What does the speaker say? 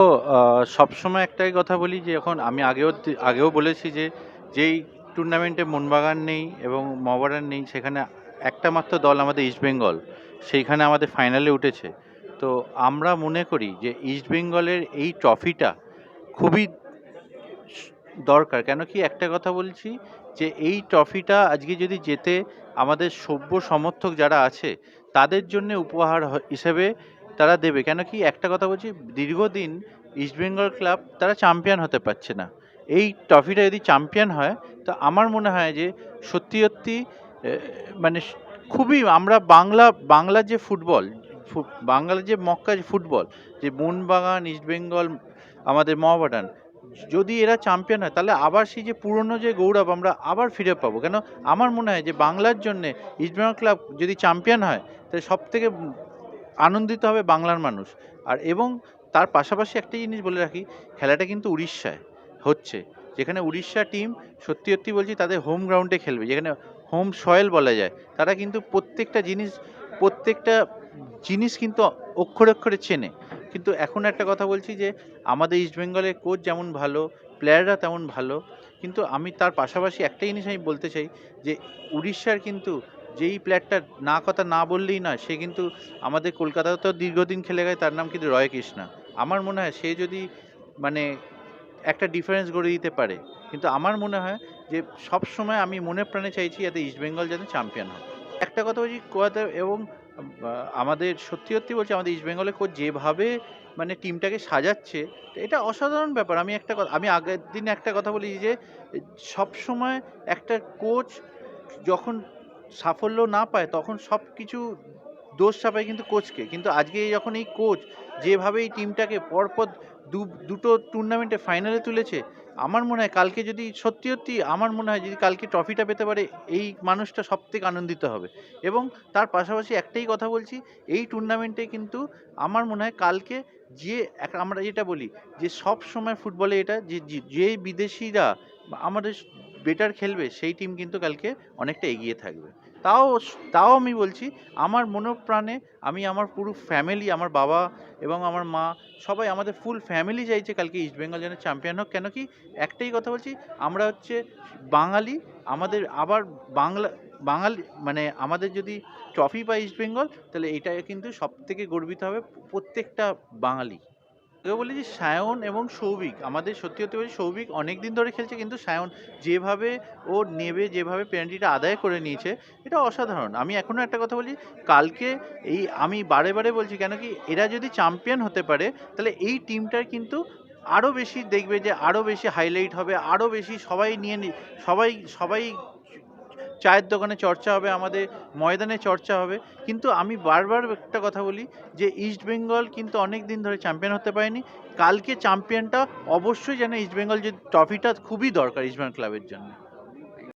তো সবসময় একটাই কথা বলি যে এখন আমি আগেও আগেও বলেছি যে যেই টুর্নামেন্টে মোহনবাগান নেই এবং মহাবাগান নেই, সেখানে একটা মাত্র দল আমাদের ইস্টবেঙ্গল সেইখানে আমাদের ফাইনালে উঠেছে। তো আমরা মনে করি যে ইস্টবেঙ্গলের এই ট্রফিটা খুবই দরকার। কেন কি একটা কথা বলছি যে এই ট্রফিটা আজকে যদি যেতে আমাদের সভ্য সমর্থক যারা আছে, তাদের জন্য উপহার হিসেবে তারা দেবে। কেন কি একটা কথা বলছি, দীর্ঘদিন ইস্টবেঙ্গল ক্লাব তারা চ্যাম্পিয়ন হতে পারছে না। এই ট্রফিটা যদি চ্যাম্পিয়ন হয়, তো আমার মনে হয় যে সত্যি সত্যি মানে খুবই আমরা বাংলা, বাংলার যে ফুটবল বাংলার যে মক্কা যে ফুটবল, যে মোহনবাগান ইস্টবেঙ্গল আমাদের মহাবাডান, যদি এরা চ্যাম্পিয়ন হয়, তাহলে আবার সেই যে পুরনো যে গৌরব আমরা আবার ফিরে পাবো। কেন? আমার মনে হয় যে বাংলার জন্য ইস্টবেঙ্গল ক্লাব যদি চ্যাম্পিয়ন হয়, তাহলে সব থেকে আনন্দিত হবে বাংলার মানুষ। আর এবং তার পাশাপাশি একটা জিনিস বলে রাখি, খেলাটা কিন্তু উড়িষ্যায় হচ্ছে। যেখানে উড়িষ্যা টিম সত্যি সত্যি বলছি, তাদের হোম গ্রাউন্ডে খেলবে। যেখানে হোম সয়েল বলা যায়, তারা কিন্তু প্রত্যেকটা জিনিস প্রত্যেকটা জিনিস কিন্তু অক্ষরে অক্ষরে চেনে। কিন্তু এখন একটা কথা বলছি যে, আমাদের ইস্টবেঙ্গলের কোচ যেমন ভালো প্লেয়াররা তেমন ভালো, কিন্তু আমি তার পাশাপাশি একটা জিনিস আমি বলতে চাই যে, উড়িষ্যার কিন্তু যেই প্লেয়ারটা না কথা না বললেই নয়, সে কিন্তু আমাদের কলকাতাতেও দীর্ঘদিন খেলে গেছে, তার নাম কিন্তু রয় কৃষ্ণা। আমার মনে হয় সে যদি মানে একটা ডিফারেন্স গড়ে দিতে পারে, কিন্তু আমার মনে হয় যে সব সময় আমি মনে প্রাণে চাইছি যাতে ইস্টবেঙ্গল যেন চ্যাম্পিয়ন হয়। একটা কথা বলছি, কোয়াতে এবং আমাদের সত্যি সত্যি বলছি, আমাদের ইস্টবেঙ্গলের কোচ যেভাবে মানে টিমটাকে সাজাচ্ছে, এটা অসাধারণ ব্যাপার। আমি একটা কথা, আমি আগের দিন একটা কথা বলি যে সব সময় একটা কোচ যখন সাফল্য না পায়, তখন সব কিছু দোষ চাপায় কিন্তু কোচকে। কিন্তু আজকে যখন এই কোচ যেভাবে এই টিমটাকে পরপর দু, দুটো টুর্নামেন্টে ফাইনালে তুলেছে, আমার মনে হয় কালকে যদি সত্যি সত্যি আমার মনে হয় যদি কালকে ট্রফিটা পেতে পারে, এই মানুষটা সব থেকে আনন্দিত হবে। এবং তার পাশাপাশি একটাই কথা বলছি, এই টুর্নামেন্টে কিন্তু আমার মনে হয় কালকে যে আমরা যেটা বলি যে সব সময় ফুটবলে এটা যে, যে- বিদেশিরা আমাদের বেটার খেলবে, সেই টিম কিন্তু কালকে অনেকটা এগিয়ে থাকবে। তাও তাও আমি বলছি, আমার মনোপ্রাণে আমি আমার পুরো ফ্যামিলি আমার বাবা এবং আমার মা সবাই আমাদের ফুল ফ্যামিলি চাইছে কালকে ইস্টবেঙ্গল যেন চ্যাম্পিয়ন হোক। কেন কি? একটাই কথা বলছি, আমরা হচ্ছে বাঙালি, আমাদের আবার বাংলা, বাঙালি মানে আমাদের যদি ট্রফি পায় ইস্টবেঙ্গল তাহলে এটা কিন্তু সব থেকে গর্বিত হবে প্রত্যেকটা বাঙালি। তোকে বলি যে সায়ন এবং সৌভিক, আমাদের সত্যি সত্যি বলছি সৌভিক অনেক দিন ধরে খেলছে কিন্তু সায়ন যেভাবে ও নেবে, যেভাবে পেনাল্টিটা আদায় করে নিয়েছে, এটা অসাধারণ। আমি এখনও একটা কথা বলি, কালকে এই আমি বারে বারে বলছি কেন কি, এরা যদি চ্যাম্পিয়ন হতে পারে, তাহলে এই টিমটার কিন্তু আরও বেশি দেখবে যে আরও বেশি হাইলাইট হবে আরও বেশি সবাই নিয়ে সবাই সবাই চায়ের দোকানে চর্চা হবে, আমাদের ময়দানে চর্চা হবে। কিন্তু আমি বারবার একটা কথা বলি যে ইস্ট বেঙ্গল কিন্তু অনেক দিন ধরে চ্যাম্পিয়ন হতে পারেনি। কালকে চ্যাম্পিয়নটা অবশ্যই যেন ইস্টবেঙ্গল যে ট্রফিটা খুবই দরকার ইস্ট বেঙ্গল ক্লাবের জন্য।